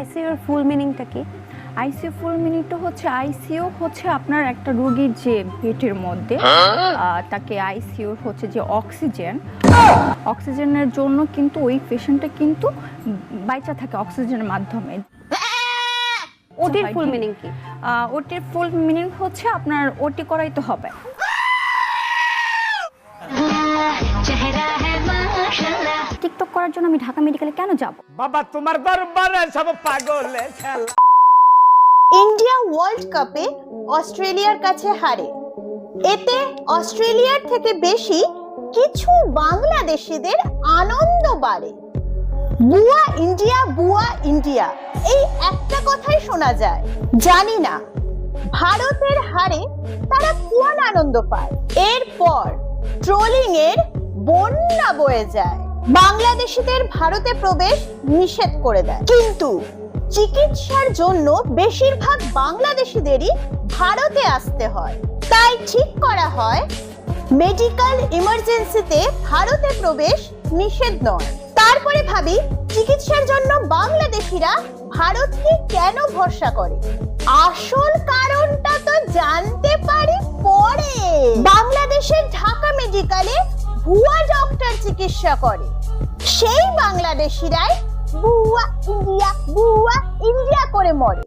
আইসিইউর ফুল মিনিংটা কি? আইসিইউ ফুল মিনিটটা হচ্ছে আইসিইউ হচ্ছে আপনার একটা রোগীর যে পেটের মধ্যে আহ, তাকে আইসিইউ হচ্ছে যে অক্সিজেন অক্সিজেনের জন্য কিন্তু ওই পেশেন্টটা কিন্তু বাইচা থাকে অক্সিজেনের মাধ্যমে। ওটির ফুল মিনিং কি? ওটির ফুল মিনিং হচ্ছে আপনার ওটি করাই তো হবে টিকটক করার জন্য আমি ঢাকা মেডিকেলে কেন যাব? বাবা তোমার দরবারে সব পাগলে খেলা। ইন্ডিয়া ওয়ার্ল্ড কাপে অস্ট্রেলিয়ার কাছে হারে। এতে অস্ট্রেলিয়ার থেকে বেশি কিছু বাংলাদেশিদের আনন্দ বাড়ে। বুয়া ইন্ডিয়া বুয়া ইন্ডিয়া এই একটা কথাই শোনা যায়। জানি না ভারতের হারে তারা কোন আনন্দ পায়। এরপর ট্রোলিং এর বন্যা বয়ে যায়। বাংলাদেশিদের ভারতে প্রবেশ নিষেধ করে দেয়। কিন্তু চিকিৎসার জন্য বেশিরভাগ বাংলাদেশিদেরই ভারতে আসতে হয়। তাই ঠিক করা হয়, মেডিকেল ইমার্জেন্সিতে ভারতে প্রবেশ নিষেধ নয়। তারপরে ভাবি, চিকিৎসার জন্য বাংলাদেশিরা ভারতকে কেন ভরসা করে? আসল কারণটা তো জানতে পারি পরে। বাংলাদেশের ঢাকা মেডিকেলে ভুয়া ডক্টর চিকিৎসা করে। সেই বাংলাদেশিরাই বুয়া ইন্ডিয়া বুয়া ইন্ডিয়া করে মরে।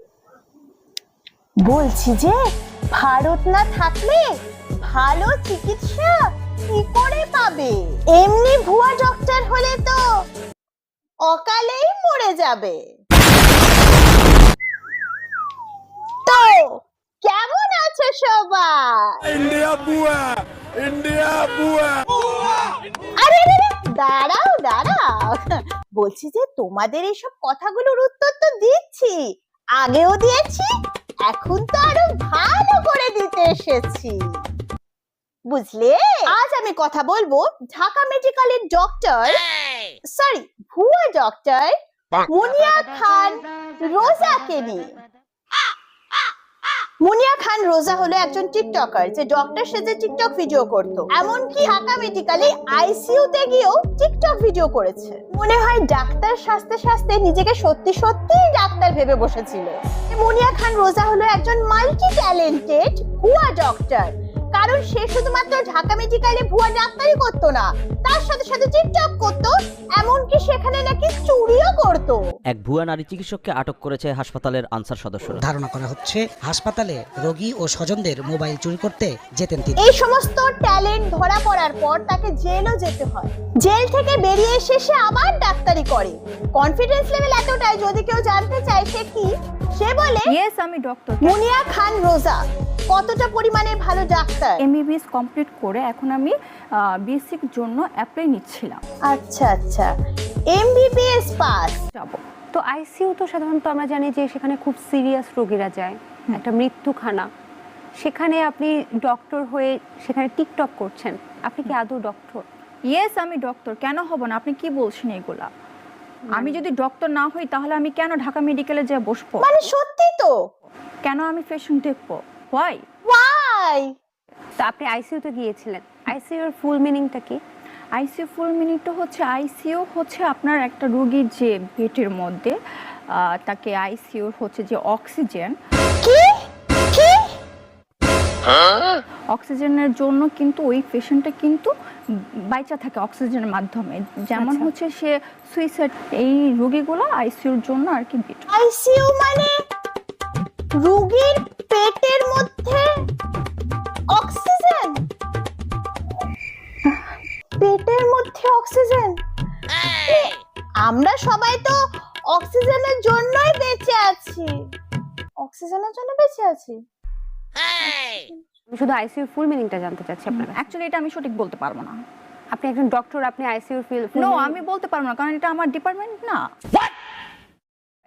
বলছি যে, ভারত না থাকলে ভালো চিকিৎসা কি করে পাবে? এমনি ভুয়া ডক্টর হলে তো অকালেই মরে যাবে। তো, কেমন আছে সবাই? ইন্ডিয়া বুয়া ইন্ডিয়া বুয়া দাঁড়াও দাঁড়াও। বলছি যে তোমাদের এইসব কথাগুলোর উত্তর তো দিচ্ছি। আগেও দিয়েছি এখন তো আরও ভালো করে দিতে এসেছি। বুঝলে? আজ আমি কথা বলব ঢাকা মেডিকেলের ডক্টর সরি ভুয়া ডক্টর মুনিয়া খান রোজাকে নিয়ে। মুনিয়া খান রোজা হলো একজন টিকটকার। যে ডক্টর সেজে টিকটক ভিডিও করত। এমনকি ঢাকা মেডিকেলে আইসিইউ তে গিয়েও টিকটক ভিডিও করেছে। মনে হয় ডাক্তার সাজতে সাজতে নিজেকে সত্যি সত্যি ডাক্তার ভেবে বসেছিল। মুনিয়া খান রোজা হলো একজন মাল্টি ট্যালেন্টেড হুয়া ডক্টর কারণ সে শুধুমাত্র ঢাকা মেডিকেলে ভুয়া ডাক্তারই করতো না। তার সাথে সাথে টিকটক করতো এমনকি সেখানে নাকি চুরিও করতো। এক ভুয়া নারী চিকিৎসককে আটক করেছে হাসপাতালের আনসার সদস্যরা। ধারণা করা হচ্ছে হাসপাতালে রোগী ও স্বজনদের মোবাইল চুরি করতে যেতেন তিনি। এই সমস্ত ট্যালেন্ট ধরা পড়ার পর তাকে জেলও যেতে হয়। জেল থেকে বেরিয়ে এসে সে আবার ডাক্তারি করে। কনফিডেন্স লেভেল এতটাই যদি কেউ জানতে চায় সে কি সে বলে ইয়েস আমি ডক্টর মুনিয়া খান রোজা। কতটা পরিমাণে ভালো ডাক্তার? এমবিবিএস কমপ্লিট করে এখন আমি বিএসসির জন্য অ্যাপ্লাই নিচ্ছিলাম। আচ্ছা আচ্ছা। এমবিবিএস পাস যাব। তো আইসিইউ তো সাধারণত আমরা জানি যে সেখানে খুব সিরিয়াস রোগীরা যায়। একটা মৃত্যুখানা। সেখানে আপনি ডক্টর হয়ে সেখানে টিকটক করছেন। আপনি কি আদৌ ডক্টর ইয়েস আমি ডক্টর কেন হব না? আপনি কি বলছেন এগুলা? আমি যদি ডক্টর না হই তাহলে আমি কেন ঢাকা মেডিকেলে যে বসবো? মানে সত্যি তো। কেন আমি পেশেন্ট দেখব? হোয়াই ওয়াই তো আপনি আইসিইউতে গিয়েছিলেন। আইসিইউর ফুল মিনিংটা কি? আইসিইউ ফুল মিনিটটা হচ্ছে আইসিইউ হচ্ছে আপনার একটা রোগীর যে পেটের মধ্যে তাকে আইসিইউ হচ্ছে যে অক্সিজেন কি? কি? অক্সিজেনের জন্য কিন্তু ওই পেশেন্টটা কিন্তু বাইচা থাকে অক্সিজেনের মাধ্যমে। যেমন আচ্ছা। হচ্ছে সে সুইসাইড এই রোগীগুলো আইসিইউর জন্য আর কি আইসিইউ মানে রোগীর পেটের মধ্যে অক্সিজেন? পেটের মধ্যে অক্সিজেন? আমরা সবাই তো অক্সিজেনের জন্যই বেঁচে আছি। অক্সিজেনের জন্য বেঁচে আছি। আমি শুধু আইসিইউর ফুল মিনিংটা জানতে চাচ্ছি আপনার অ্যাকচুয়ালি এটা আমি সঠিক বলতে পারব না। আপনি একজন ডক্টর আপনি আইসিইউর ফুল নো আমি বলতে পারব না কারণ এটা আমার ডিপার্টমেন্ট না।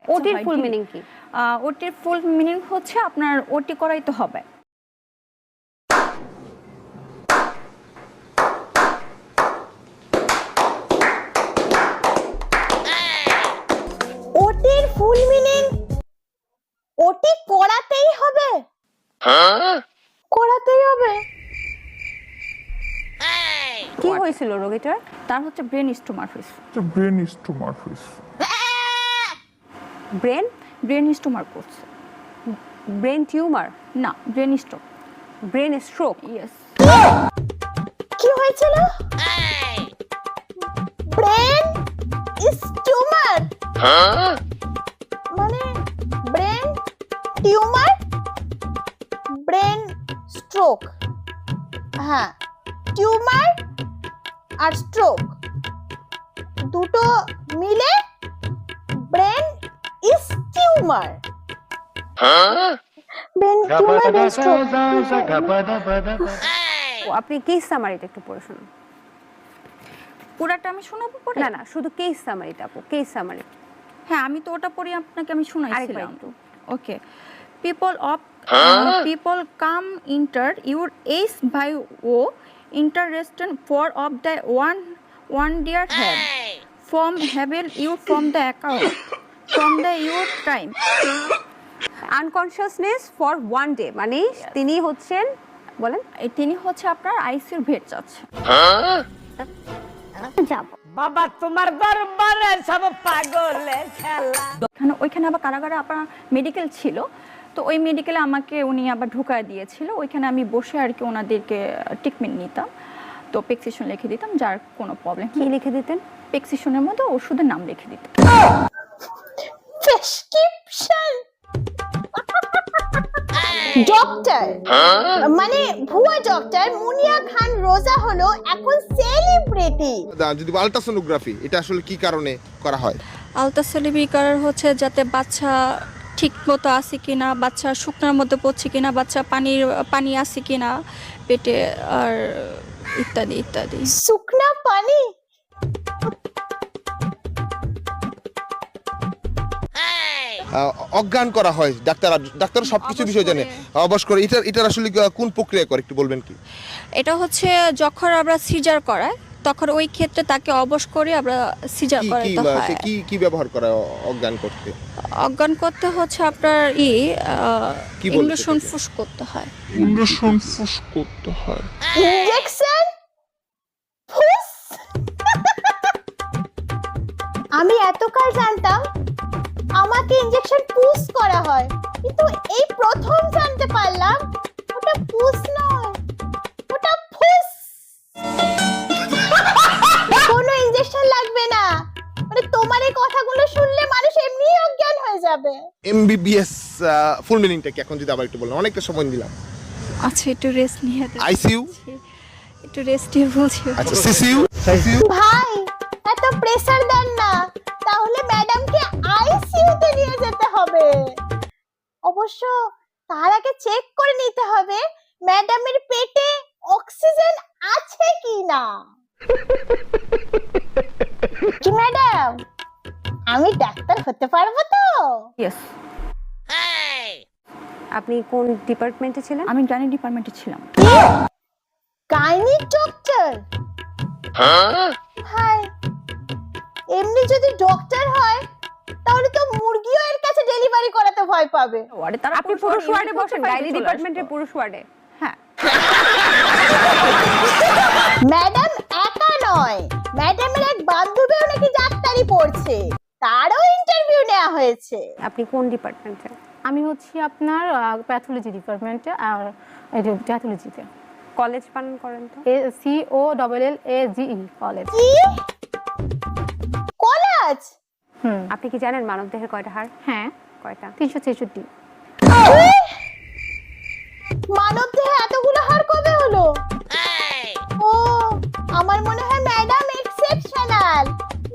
ওটির ফুল মিনিং কি? আহ, ওটির ফুল মিনিং হচ্ছে আপনার ওটি করাইতে হবে। ওটির ফুল মিনিং ওটি করাতেই হবে। করাতেই হবে। কি হয়েছিল রোগীটার? তার হচ্ছে ব্রেন স্টোমার is tumor fish. Brain brain স্টোমার করছে ব্রেন টিউমার না brain stroke brain stroke yes কি হয়েছিল? ব্রেন টিউমার মানে ব্রেন টিউমার ব্রেন স্ট্রোক হ্যাঁ টিউমার আর স্ট্রোক দুটো মিলে tumour brain tumour brain stroke ও আপনি কেস সামারিটা একটু পড়ে শুনুন। পুরাটা আমি শোনাবো পরে? না না শুধু কেস সামারিটা আপু কেস সামারি হ্যাঁ আমি তো ওটা পরে আপনাকে আমি শোনাইছিলাম। Okay. People of people come enter your ace by oh interested for of the one one dear have from hovel you from the account from the your time unconsciousness for one day মানে তিনি হচ্ছেন বলেন। তিনি হচ্ছে আপনার আইসিউর ভেট চাচ্ছে বাবা তোমার দরবারে সব পাগলে খেলা। ওখানে ওইখানে আবার কারাগারে আপনার মেডিকেল ছিল। তো ওই মেডিকেলে আমাকে উনি আবার ঢুকায় দিয়েছিল। ওইখানে আমি বসে আর কি ওনাদেরকে ট্রিটমেন্ট নিতাম। তো পেক্সিশন লিখে দিতাম যার কোনো প্রবলেম কি লিখে দিতেন? পেক্সিশনের মধ্যে ওষুধের নাম লিখে দিতাম। প্রেসক্রিপশন ডক্টর মানে ভুয়া ডক্টর মুনিয়া খান রোজা হলো এখন সেলিব্রিটি যদি আলট্রাসোনোগ্রাফি এটা আসলে কি কারণে করা হয়? আলতাসলিবি করার হচ্ছে যাতে বাচ্চা ঠিক মতো আছে কিনা বাচ্চা শুকনার মধ্যে পড়ছে কিনা বাচ্চা পানির পানি আছে কিনা পেটে আর ইত্যাদি ইত্যাদি। শুকনা পানি? অজ্ঞান করা হয় ডাক্তার ডাক্তার সবকিছু বিষয় জানে। করে। অবশ করে। এটার এটার আসলে কোন প্রক্রিয়া করে একটু বলবেন কি? এটা হচ্ছে যখন আমরা সিজার করাই তখন ওই ক্ষেত্রে তাকে অবশ করে আমরা সিজার কি কি করাতে হয়। কি কি ব্যবহার করা অজ্ঞান করতে? অজ্ঞান করতে হচ্ছে আপনার ই কি বলছে ইঞ্জেকশন তোকে? ফুস করতে হয়। ইনজেকশন ফুস আমি এতকাল জানতাম আমাকে ইনজেকশন পুশ করা হয়। কিন্তু এই প্রথম জানতে পারলাম ওটা পুশ নয় ওটা ফুস কোনো ইনজেকশন লাগবে না। মানে তোমার এই কথাগুলো শুনলে মানুষ এমনি অজ্ঞান হয়ে যাবে। এমবিবিএস ফুল মিনিংটা কি? এখন যদি আবার একটু বলেন অনেকটা সময় দিলাম। আচ্ছা একটু রেস্ট নিয়ে আইসিইউ একটু রেস্ট নিয়ে বলছি। আচ্ছা সিসিইউ সিসিইউ ভাই এত প্রেসার দেন না। তাহলে নিয়ে যেতে হবে। অবশ্য তার আগে চেক করে নিতে হবে ম্যাডামের পেটে অক্সিজেন আছে কি না? কি ম্যাডাম আমি ডাক্তার হতে পারব তো? ইয়েস আপনি কোন ডিপার্টমেন্টে ছিলেন? আমি গাইনি ডিপার্টমেন্টে ছিলাম। গাইনিক ডক্টর হাই এমনি যদি ডক্টর হয় তাহলে তো মুরগিও এর কাছে ডেলিভারি করাতে ভয় পাবে। ওয়ার্ডে তারা আপনি পুরুষ ওয়ার্ডে বসেন গাইনি ডিপার্টমেন্টের পুরুষ ওয়ার্ডে। হ্যাঁ। ম্যাডাম একা নয় ম্যাডামের এক বান্ধবীও নাকি ডাক্তারি পড়ছে তারও ইন্টারভিউ নেওয়া হয়েছে। আপনি কোন ডিপার্টমেন্টে আমি হচ্ছি আপনার প্যাথোলজি ডিপার্টমেন্টে আর প্যাথোলজিতে কলেজ পালন করেন তো? A C O double L A G E college কি? কলাজ? আপনি কি জানেন মানব দেহের কয়টা হাড়? হ্যাঁ। কয়টা? তিনশো ছেষট্টি। মানব দেহে এতগুলো হাড় কবে হলো? ও আমার মনে হয় ম্যাডাম এক্সেপশনাল।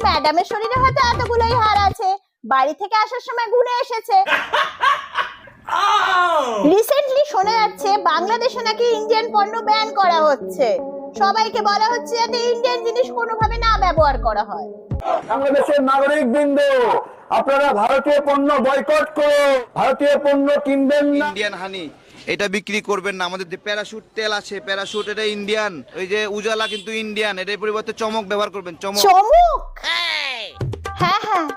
ম্যাডামের শরীরে হয়তো এতগুলোই হাড় আছে। বাড়ি থেকে আসার সময় ঘুরে এসেছে। রিসেন্টলি শোনা যাচ্ছে বাংলাদেশে নাকি ইন্ডিয়ান পণ্য ব্যান করা হচ্ছে। সবাইকে বলা হচ্ছে যাতে ইন্ডিয়ান জিনিস কোনোভাবে না ব্যবহার করা হয়। বাংলাদেশের নাগরিক বৃন্দ আপনারা ভারতীয় পণ্য বয়কট করো। ভারতীয় পণ্য কিনবেন না। ইন্ডিয়ান হানি এটা বিক্রি করবেন না। আমাদের যে প্যারাশুট তেল আছে প্যারাশুট এটা ইন্ডিয়ান ওই যে উজালা কিন্তু ইন্ডিয়ান এটার পরিবর্তে চমক ব্যবহার করবেন চমক। চমক? হ্যাঁ হ্যাঁ।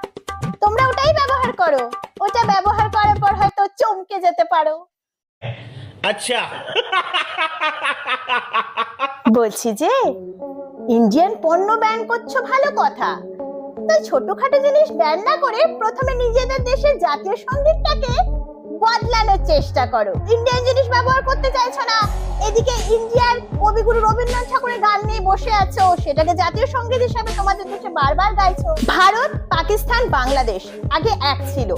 তোমরা ওটাই ব্যবহার করো। ওটা ব্যবহার করার পর হয়তো চমকে যেতে পারো। আচ্ছা। বলছি যে, ইন্ডিয়ান পণ্য ব্যান করছ ভালো কথা। তো ছোটখাটো জিনিস ব্যান না করে প্রথমে নিজেদের দেশের জাতীয় সঙ্গীতটাকে বদলানোর চেষ্টা করো। ইন্ডিয়ান জিনিস ব্যবহার করতে চাইছো না। এদিকে ইন্ডিয়ার কবিগুরু রবীন্দ্রনাথ ঠাকুরের গান নিয়ে বসে আছো। সেটাকে জাতীয় সংগীত হিসাবে তোমাদের দেশে বারবার গাইছো। ভারত, পাকিস্তান, বাংলাদেশ আগে এক ছিল।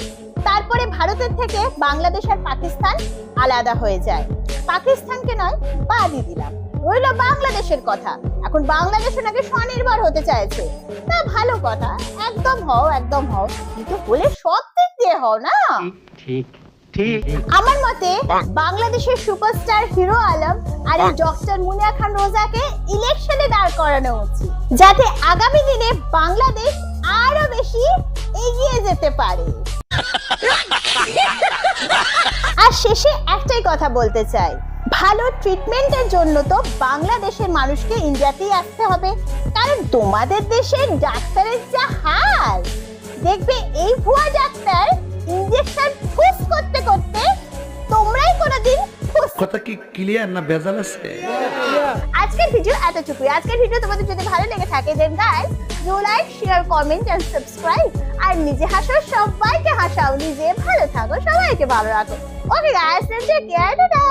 তারপরে ভারতের থেকে বাংলাদেশ আর পাকিস্তান আলাদা হয়ে যায়। পাকিস্তানকে নয় বাদই দিলাম। রইল বাংলাদেশের কথা। এখন বাংলাদেশ নাকি স্বনির্ভর হতে চাইছে। তা ভালো কথা। একদম হও একদম হও। কিন্তু হলে সব দিক দিয়ে হও না। ঠিক আমার মতে বাংলাদেশের সুপারস্টার হিরো আলম আর এই ডক্টর মুনিয়া খান রোজাকে ইলেকশনে দাঁড় করানো উচিত। যাতে আগামী দিনে বাংলাদেশ আরও বেশি এগিয়ে যেতে পারে। আর শেষে একটাই কথা বলতে চাই। ভালো ট্রিটমেন্টের জন্য তো বাংলাদেশের মানুষকে ইন্ডিয়াতেই আসতে হবে। কারণ তোমাদের দেশের ডাক্তারের যা হাল। দেখবে এই ভুয়া ডাক্তার ইঞ্জেকশন ফুস করতে করতে তোমরাই কোনোদিন কথা কি ক্লিয়ার না ভেজাল আছে? আজকের ভিডিও এত এতটুকুই। আজকের ভিডিও তোমাদের যদি ভালো লেগে থাকে then guys do like share comment and subscribe আর নিজে হাসো, সবাইকে হাসাও। নিজে ভালো থাকো, সবাইকে ভালো রাখো। Okay guys take care tata.